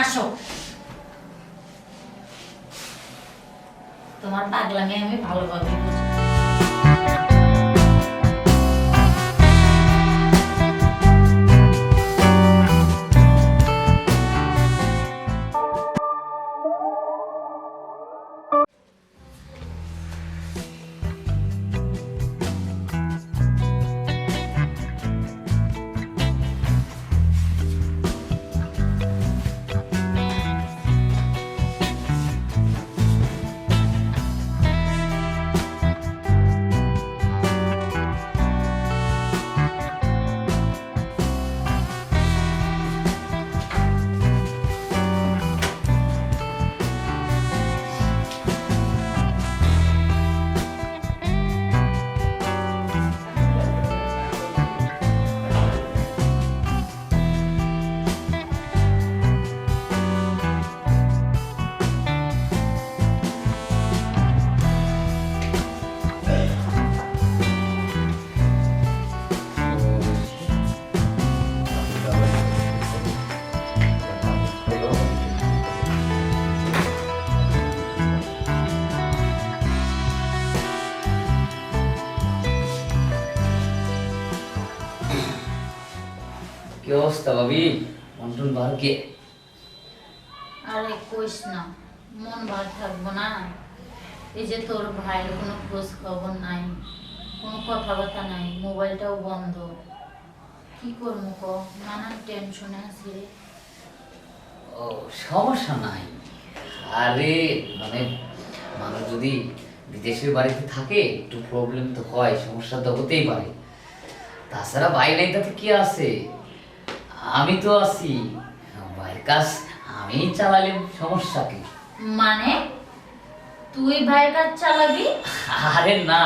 আসো। তোমার পাগলামি আমি ভালোভাবে বুঝি। কি অবস্থা ভাবি? মন্টন বারকে আরে কইস না মন ভালো থাকব না। এই যে তোর ভাইয়ের কোনো খোঁজ খবর নাই কোনো কথাবার্তা নাই মোবাইলটাও বন্ধ। কি করব ক? নানান টেনশনে আছি রে। ও সমস্যা নাই। আরে মানে মানুষ যদি বিদেশের বাড়িতে থাকে একটু প্রবলেম তো হয় সমস্যা তো হতেই পারে। তাছাড়া বাইরে তাতে কি আছে? আমি তো আছি। কাজ আমি চালালাম সমস্যা কি? মানে? তুই ভাইয়ের কাজ চালাবি? আরে না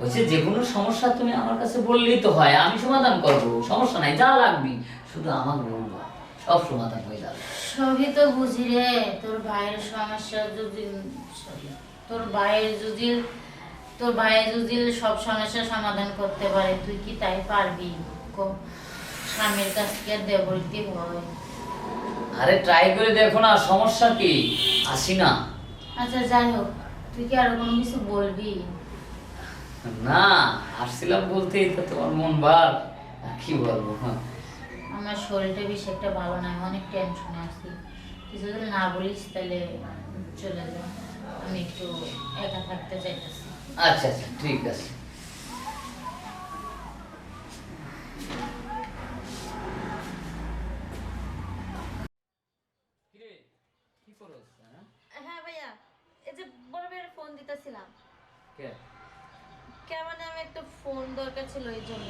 বলছে যে কোনো সমস্যা তুমি আমার কাছে বললেই তো হয় আমি সমাধান করব সমস্যা নাই যা লাগবি। শুধু আমার বলব সব সমাধান হয়ে যাবে। সবই তো বুঝি রে তোর ভাইয়ের সমস্যা যদি তোর ভাইয়ের যদি তোর ভাইয়ের যদি সব সমস্যার সমাধান করতে পারে তুই কি তাই পারবি? ক- স্বামীর কাছ থেকে দেবরিতে হয় আরে ট্রাই করে দেখো না সমস্যা কি? আসি না। আচ্ছা যাই হোক তুই কি আরও কোনো কিছু বলবি? না আসছিলাম বলতেই তো তোমার মন ভার। আর কি বলব? আমার শরীরটা বেশি একটা ভালো নাই অনেক টেনশনে আছি। তুই যদি না বলিস তাহলে চলে যা। আমি একটু একা থাকতে চাইতেছি। আচ্ছা আচ্ছা ঠিক আছে কি করছ হ্যাঁ ভাইয়া এই যে বড় ভাইয়ের ফোন দিতেছিলাম কে কেমন আমি একটা ফোন দরকার ছিল এই জন্য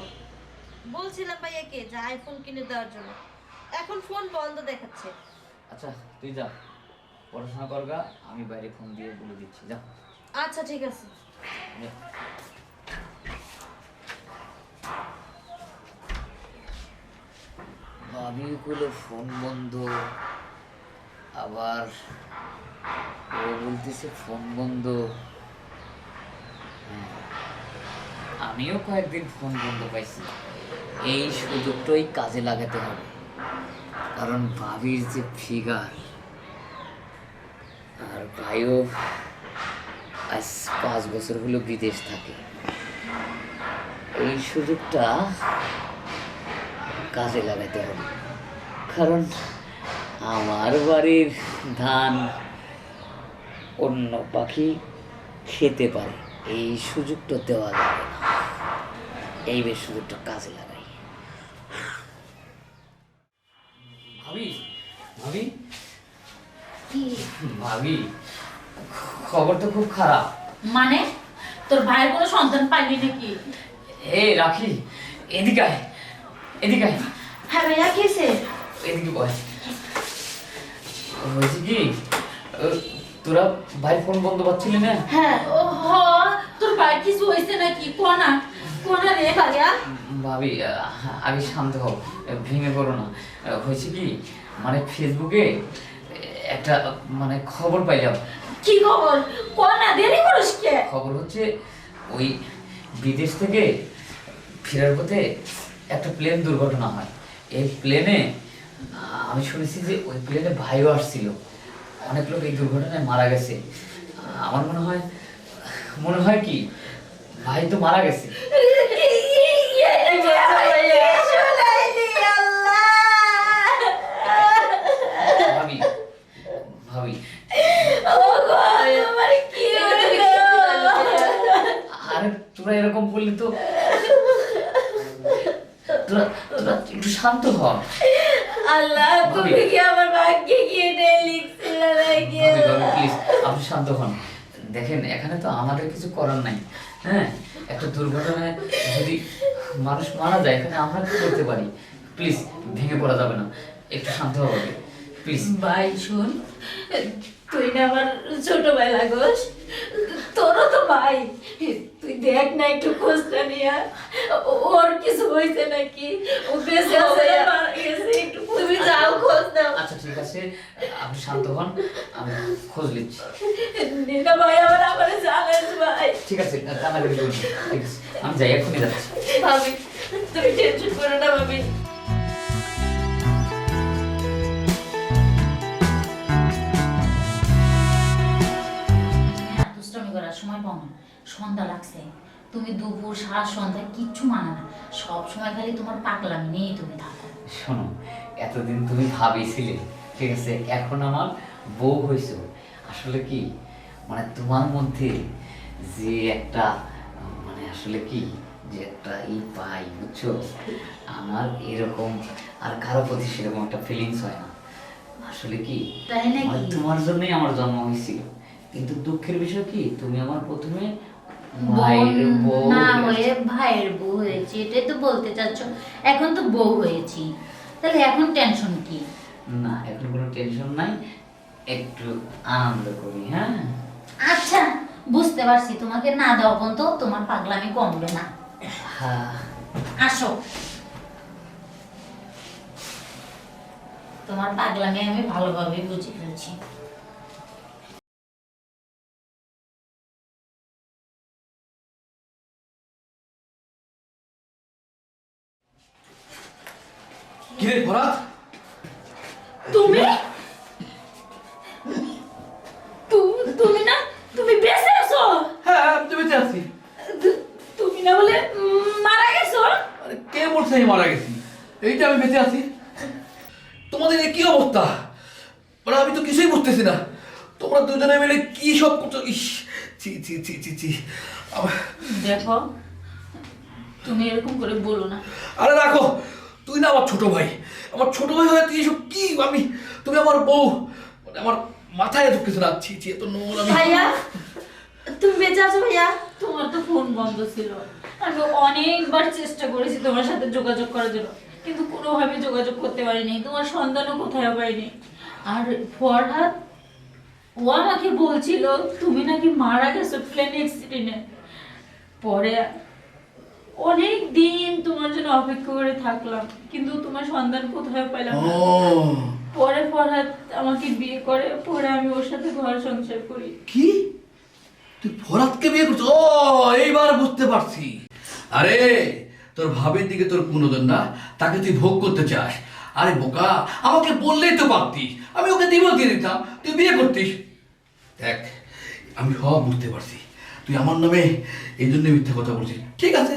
বলছিলাম ভাইয়াকে যে আইফোন কিনে দেওয়ার জন্য। এখন ফোন বন্ধ দেখাচ্ছে। আচ্ছা তুই যা। পড়াশোনা করগা আমি বাইরে ফোন দিয়ে বলে দিচ্ছি যা। আচ্ছা ঠিক আছে। যা। ভাবিগুলো ফোন বন্ধ আবার ও বলতেছে ফোন বন্ধ। হ্যাঁ, আমিও কয়েকদিন ফোন বন্ধ পাইছি। এই সুযোগটাই কাজে লাগাতে হবে। কারণ ভাবির যে ফিগার আর ভাইও আজ পাঁচ বছর হলো বিদেশ থাকে। এই সুযোগটা কাজে লাগাতে হবে। কারণ আমার বাড়ির ধান অন্য পাখি খেতে পারে। এই সুযোগটা দেওয়া যাবে না। এই সুযোগটা কাজে লাগাই ভাবি খবর তো খুব খারাপ। মানে? তোর ভাইয়ের কোনো সন্তান পাইলি নাকি? এ রাখি এদিকে আয় এদিকে আয়। হ্যাঁ ভাইয়া কেসে এদিকে বয়। হয়েছে কি তোরা ভাই ফোন বন্ধ পাচ্ছিলি না? হ্যাঁ ও হ তোর ভাই কিছু হয়েছে নাকি? কোনা কোনা রে ভাইয়া? ভাবি আগে শান্ত হও ভেঙে পড়ো না। হয়েছে কি মানে ফেসবুকে একটা মানে খবর পাইলাম। কি খবর? কোনা দেরি করিস কে? খবর হচ্ছে ওই বিদেশ থেকে ফেরার পথে একটা প্লেন দুর্ঘটনা হয়। এই প্লেনে আমি শুনেছি যে ওই প্লেনে ভাইও আসছিল। অনেক লোক এই দুর্ঘটনায় মারা গেছে। আমার মনে হয় মনে হয় কি ভাই তো মারা গেছে। আরে তোরা এরকম করলে তো। তোরা তোরা একটু শান্ত হ। আল্লাহ তুমি কি আমার ভাগ্যে লিখছিলে নাকি ভাবি প্লিজ আপনি শান্ত হন। দেখেন এখানে তো আমাদের কিছু করার নাই। হ্যাঁ একটা দুর্ঘটনায় যদি মানুষ মারা যায় এখানে আমরা কি করতে পারি? প্লিজ ভেঙে পড়া যাবে না। একটু শান্ত হবে প্লিজ ভাই শুন তুই না আমার ছোট ভাই লাগোস তোরও তো ভাই। তুই দেখ না একটু খোঁজটা নিয়ে। ওর কিছু হয়েছে নাকি? ও বেঁচে আছে একটু তুমি যাও খোঁজ নাও। আচ্ছা ঠিক আছে। আপনি শান্ত হন আমি খোঁজ নিচ্ছি। নিনা ভাই আমার আমার জানাস ভাই। ঠিক আছে ঠিক আছে আমি যাই এক্ষুনি যাচ্ছি। ভাবি তুমি টেনশন করো না ভাবি। সন্ধ্যা লাগছে। তুমি দুপুর সারা সন্ধ্যা কিচ্ছু মানে না। সব সময় খালি তোমার পাগলামি নিয়েই তুমি থাকো। শোনো এতদিন তুমি ভাবিছিলে ঠিক আছে এখন আমার বউ হয়েছে। আসলে কি মানে তোমার মধ্যে যে একটা মানে আসলে কি যে একটা ই পাই বুঝছ? আমার এরকম আর কারও প্রতি সেরকম একটা ফিলিংস হয় না। আসলে কি তাই নাকি? মানে তোমার জন্যই আমার জন্ম হয়েছিল। কিন্তু দুঃখের বিষয় কি তুমি আমার প্রথমে বউ না হয়ে হয়ে ভাইয়ের বউ হয়েছি এটাই তো বলতে চাচ্ছ। এখন তো বউ হয়েছি। তাহলে এখন টেনশন কি? না এখন কোনো টেনশন নাই। একটু আনন্দ করি হ্যাঁ? আচ্ছা বুঝতে পারছি। তোমাকে না দেওয়া পর্যন্ত তোমার পাগলামি কমবে না। হ্যাঁ। আসো। তোমার পাগলামি আমি ভালোভাবে বুঝে ফেলছি। কিরে ভরাত তুমি? তুমি তুমি না তুমি বেঁচে আছো? হ্যাঁ আমি বেঁচে আছি। তুমি না বলে মারা গেছো? আরে কে বলছে আমি মারা গেছি? এইটা আমি বেঁচে আছি। তোমাদের এ কি অবস্থা? মানে আমি তো কিছুই বুঝতেছি না। তোমরা দুজনে মিলে কি সব করছ? ইস চি চি চি চি চি দেখো তুমি এরকম করে বলো না। আরে রাখো তুই না আমার ছোট ভাই। আমার ছোট ভাই হয়ে তুই এসব কি? আমি, তুমি আমার বউ। মানে আমার মাথায় ঢুকতেছে না। ছি ছি, এত নোংর আমি ভাইয়া, তুমি বেঁচে আছো ভাইয়া? তোমার তো ফোন বন্ধ ছিল। আমি অনেকবার চেষ্টা করেছি তোমার সাথে যোগাযোগ করার জন্য। কিন্তু কোনোভাবে যোগাযোগ করতে পারিনি। তোমার সন্ধানও কোথায় পাইনি? আর ফরহাদ, ও আমাকে বলছিল, তুমি নাকি মারা গেছো প্লেন অ্যাক্সিডেন্টে পরে অনেক দিন তোমার জন্য অপেক্ষা করে থাকলাম কিন্তু তোমার সন্ধান কোথায় পেলাম না। পরে ফরহাদ আমাকে বিয়ে করে পরে আমি ওর সাথে ঘর সংসার করি। কি? তুই ফরাতকে বিয়ে করছিস ও এইবার বুঝতে পারছি। আরে তোর ভাবের দিকে তোর পুনর্জন না তাকে তুই ভোগ করতে চাস। আরে বোকা আমাকে বললেই তো পারতি আমি ওকে দিবস দিয়ে দিতাম তুই বিয়ে করতিস। দেখ আমি সব বুঝতে পারছি। তুই আমার নামে এই জন্য মিথ্যা কথা বলছিস। ঠিক আছে?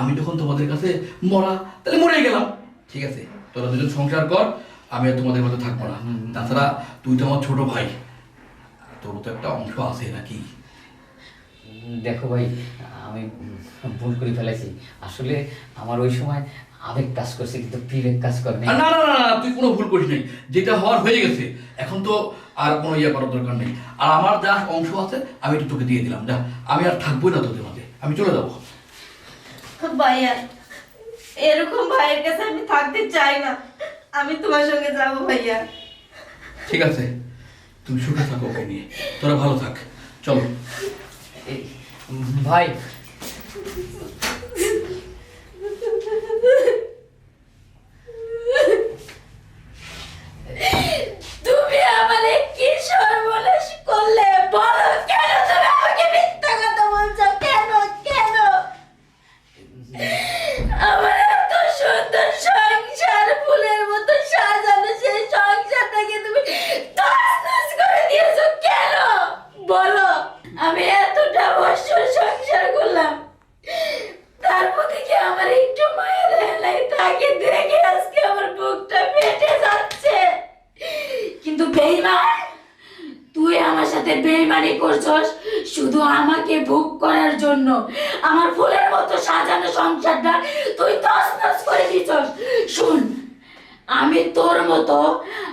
আমি যখন তোমাদের কাছে মরা তাহলে মরে গেলাম। ঠিক আছে? তোরা দুজন সংসার কর আমি আর তোমাদের মধ্যে থাকব না। তাছাড়া তুই তো আমার ছোট ভাই। তোর তো একটা অংশ আছে নাকি? দেখো ভাই আমি ভুল করে ফেলেছি। আসলে আমার ওই সময় আবেগ কাজ করছে কিন্তু বিবেক কাজ করে না না না না, তুই কোনো ভুল করিস নাই। যেটা হওয়ার হয়ে গেছে এখন তো আর কোনো ইয়ে করার দরকার নেই। আর আমার যা অংশ আছে আমি একটু তোকে দিয়ে দিলাম। যা আমি আর থাকবোই না তোদের মাঝে। আমি চলে যাব। ভাইয়া এরকম ভাইয়ের কাছে আমি থাকতে চাই না। আমি তোমার সঙ্গে যাব ভাইয়া। ঠিক আছে তুমি সুখে থাকো ওকে নিয়ে। তোরা ভালো থাক। চলো। ভাই তুমি আমারে কি সর্বনাশ করলে বলো কেন তুমি আমাকে মিথ্যা কথা বলছো কেন কেন আমার এত সুন্দর সংসার ফুলের মতো সাজানো সেই সংসারটাকে তুমি তছনছ করে দিয়েছ কেন বলো আমি এতটা অসুর দিছস শুধু আমাকে ভোগ করার জন্য। আমার ফুলের মতো সাজানো সংসারটা তুই তছনছ করে দিছস। শুন, আমি তোর মতো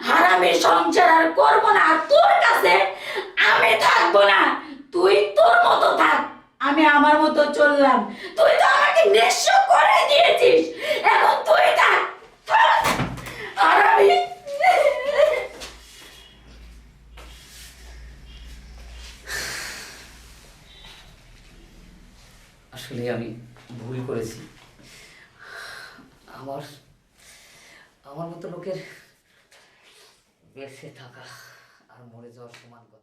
হারামি সংসার আর করব না। তোর কাছে আমি থাকব না। তুই তোর মতো থাক। আমি আমার মতো চললাম। তুই তো আমাকে নিঃস্ব করে দিয়েছিস। এখন তুই থাক হারামি আসলে আমি ভুল করেছি। আমার আমার মতো লোকের বেঁচে থাকা আর মরে যাওয়ার সমান কথা।